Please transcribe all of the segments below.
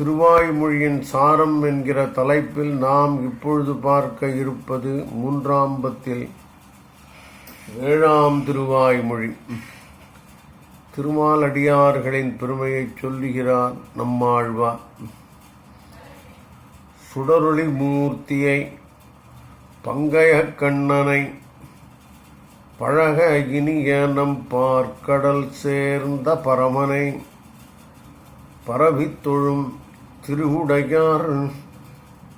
திருவாய்மொழியின் சாரம் என்கிற தலைப்பில் நாம் இப்பொழுது பார்க்க இருப்பது மூன்றாம்பத்தில் ஏழாம் திருவாய்மொழி. திருமாலடியார்களின் பெருமையைச் சொல்லுகிறார் நம்மாழ்வார் சுடரொளி மூர்த்தியை பங்கய கண்ணனை பழக இனிய நம் பார்க்கடல் சேர்ந்த பரமனை பரவித்தொழும் திருவுடையார்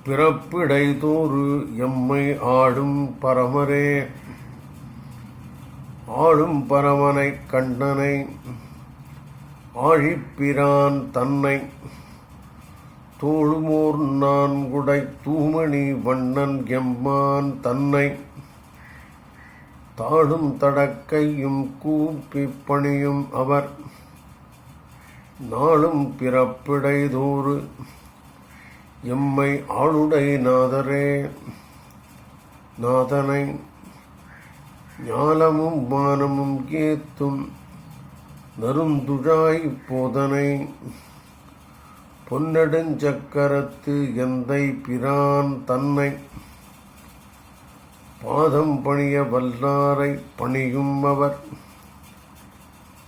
பிறப்பிடைதோறு எம்மை ஆடும் பரமரே. ஆளும் பரமனை கண்ணனை ஆழிப்பிரான் தன்னை. தோழுமோர் நான்குடை தூமணி வண்ணன் எம்மான் தன்னை. தாழும் தடக்கையும் கூப்பி பணியும் அவர். நாளும் பிறப்பிடைதோறு. எம்மை ஆளுடை நாதரே நாதனை ஞாலமும் மானமும் கேத்தும் நருந்துழாய் போதனை. பொன்னெடுஞ்சக்கரத்து எந்தை பிரான் தன்னை பாதம் பணிய வல்லாரை பணியும் அவர்.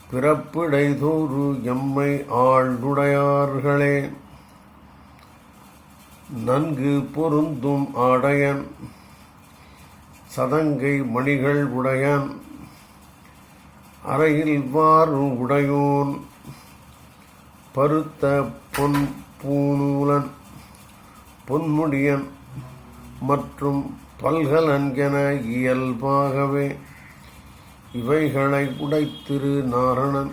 பிறப்பிடைதோறு எம்மை ஆழ்நுடையார்களே. நன்கு பொருந்தும் ஆடையன் சதங்கை மணிகள் உடையன் அறையில் வாறு உடையோன் பருத்த பொன் பூநூலன் பொன்முடியன் மற்றும் பல்கலன்கென இயல்பாகவே. இவைகளை உடைத்திரு நாரணன்.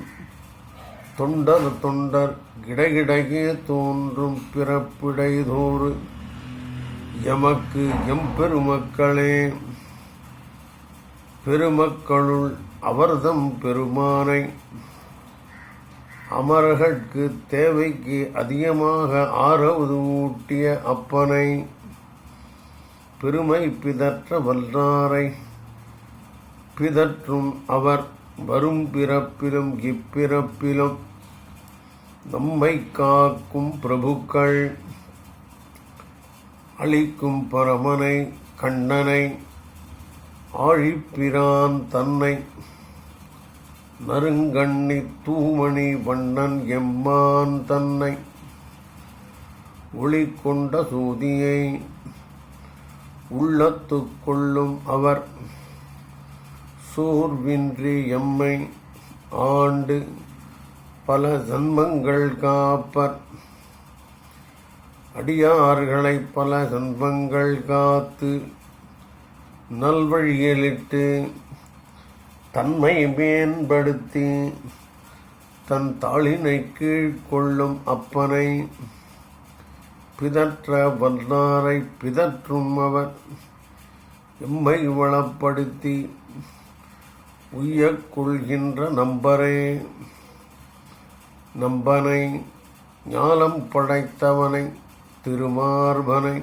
தொண்டர் தொண்டர் கிடைகிடையே தோன்றும் பிறப்பிடைதோறு. எமக்கு எம்பெருமக்களே பெருமக்களுள் அவர்தம் பெருமானை. அமரர்கட்கு தேவைக்கு அதிகமாக ஆரவது ஊட்டிய அப்பனை. பெருமை பிதற்ற வல்லாரை. பிதற்றும் அவர் வரும் பிறப்பிலும் இப்பிறப்பிலும் நம்மை காக்கும் பிரபுக்கள். அளிக்கும் பரமனை கண்ணனை ஆழிப்பிரான் தன்னை நறுங்கண்ணி தூமணி வண்ணன் எம்மான் தன்னை ஒளி கொண்ட சூதியை உள்ளத்துக்கொள்ளும் அவர். சோர்வின்றி எம்மை ஆண்டு பல ஜன்மங்கள் காப்பர். அடியார்களை பல ஜன்மங்கள் காத்து நல்வழியிலிட்டு தன்மை மேம்படுத்தி தன் தாளினை கீழ்கொள்ளும் அப்பனை பிதற்ற வல்லாரை பிதற்றும் அவர். எம்மை வளப்படுத்தி உய்யக் கொள்கின்ற நம்பரே. நம்பனை ஞாலம் படைத்தவனை திருமார்பனை.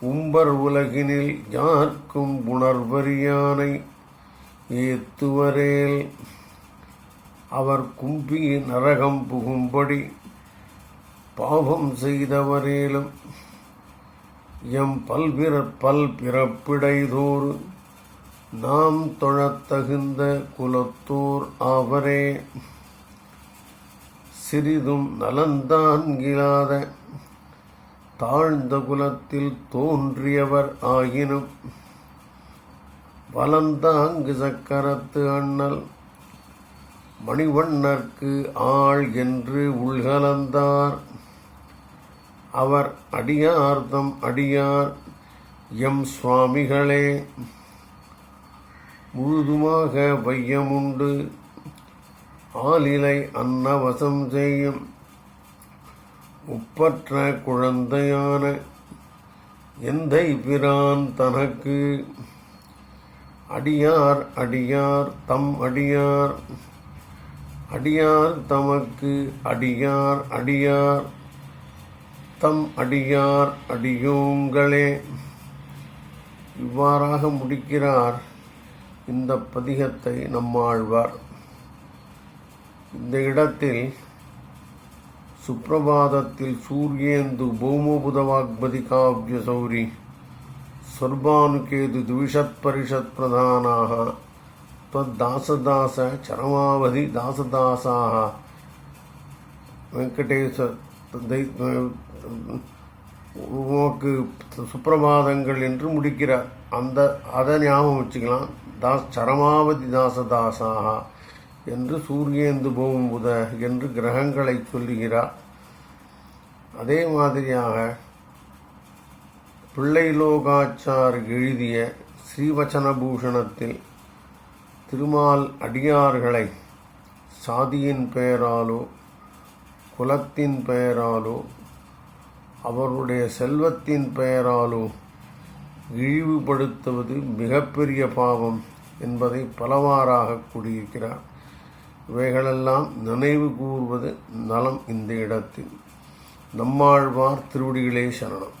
உம்பர் உலகினில் யார்க்கும் உணர்வறியானை ஏத்துவரேல். அவர் கும்பி நரகம் புகும்படி பாவம் செய்தவரேலும் எம் பல்பிற பல் பிறப்பிடைதோறு நாம் தொழத்தகுந்த குலத்தோர் ஆவரே. சிறிதும் நலந்தான் இல்லாத தாழ்ந்த குலத்தில் தோன்றியவர் ஆயினும் வலந்தாங்கு சக்கரத்து அண்ணல். மணிவண்ணர்க்கு ஆள் என்று உள்கலந்தார். அவர் அடியார்தம் அடியார். எம் சுவாமிகளே. முழுதுமாக வையமுண்டு. ஆலிலை அன்னவசம் செய்யும். உப்பற்ற குழந்தையான எந்தை பிரான் தனக்கு? அடியார் அடியார் தம் அடியார். அடியார் தமக்கு அடியார் அடியார். தம் அடியார் அடியோங்களே. இவ்வாறாக முடிக்கிறார். இந்த பதிகத்தை நம்மாழ்வார் இந்த இடத்தில் சுப்பிரபாதத்தில் சூரியேந்து பௌமபுதவாக்பதி காவ்ய சௌரி சொர்பானுகேது துவிஷத் பரிஷத் பிரதானாக त्वद्दासदास चरमावधि दासदासाः வெங்கடேஸ்வர் தை- உமக்கு சுப்பிரபாதங்கள் என்று முடிக்கிறார் அந்த அதை ஞாபகம் வச்சுக்கலாம் தாஸ் சரமாவதி தாசதாசாக என்று சூரியேந்து போகும் புத என்று கிரகங்களை சொல்லுகிறார். அதே மாதிரியாக பிள்ளைலோகாச்சார் எழுதிய ஸ்ரீவச்சனபூஷணத்தில் திருமால் அடியார்களை சாதியின் பெயராலோ குலத்தின் பெயராலோ அவருடைய செல்வத்தின் பெயராலோ இழிவுபடுத்துவது மிகப்பெரிய பாவம் என்பதை பலவாறாக கூறியிருக்கிறார். இவைகளெல்லாம் நினைவு கூறுவது நலம் இந்த இடத்தில். நம்மாழ்வார் திருவடிகளே சரணம்.